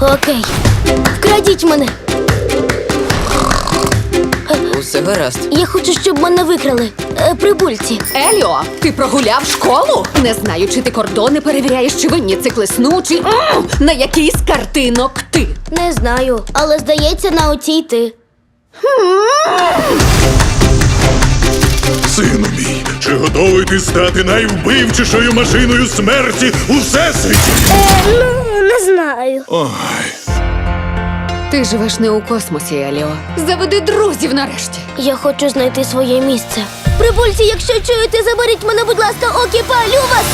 Окей. Вкрадіть мене. Усе гаразд. Я хочу, щоб мене викрали. Е, прибульці. Еліо, ти прогуляв школу? Не знаю, чи ти кордони перевіряєш, чи винні циклесну, чи М! на який з картинок ти. Не знаю, але здається, на оцій ти. Сину мій, чи готовий ти стати найвбивчішою машиною смерті у всесвіті? ну, не знаю. Ой, Ти живеш не у космосі, Еліо. Заведи друзів нарешті. Я хочу знайти своє місце. Прибульці, якщо чуєте, заберіть мене, будь ласка, окі палю вас!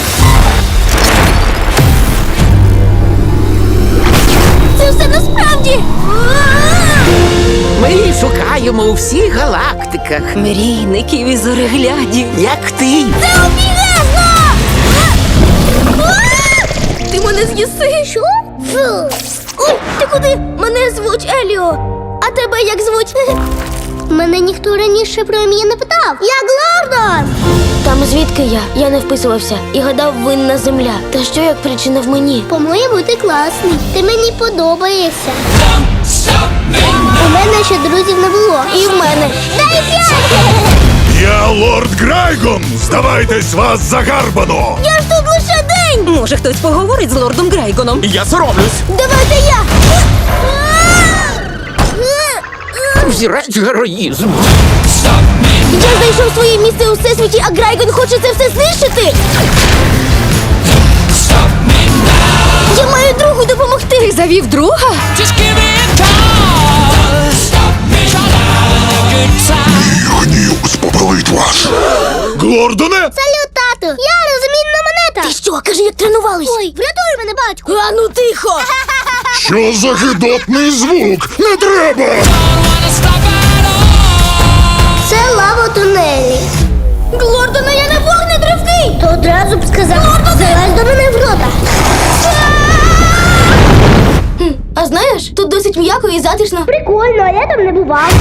Це все насправді! Ми її шукаємо у всіх галактиках. Мрійників і зореглядів. Як ти? Це обігезно! Мене з'їси? Що? Фу. Ой, ти куди? Мене звуть Еліо. А тебе як звуть? Мене ніхто раніше про ім'я не питав. Я Глордон! Там звідки я? Я не вписувався і гадав винна земля. Та що як причина в мені? По-моєму, ти класний. Ти мені подобаєшся. У мене ще друзів не було. І в мене. Дай п'ять! я лорд Грайгон! Здавайтесь вас загарбано! Я ж! Може, хтось поговорить з лордом Грайгоном? Я соромлюсь. Давайте я! Взірець героїзму. Я знайшов своє місце у всесвіті, а Грайгон хоче це все знищити! Я маю другу допомогти! Ти завів друга? Гнів спопелить вас! Глордоне! Салют, тату! Я розмінна монета! Ти що, кажи, як тренувались? Ой, врятуй мене, батьку! А ну тихо! Що за гидотний звук? Не треба! Це лава тунелі. Глордона, я не вогнетривкий! То одразу б сказав, залазь до мене в рота. А знаєш, тут досить м'яко і затишно. Прикольно, а я там не бував.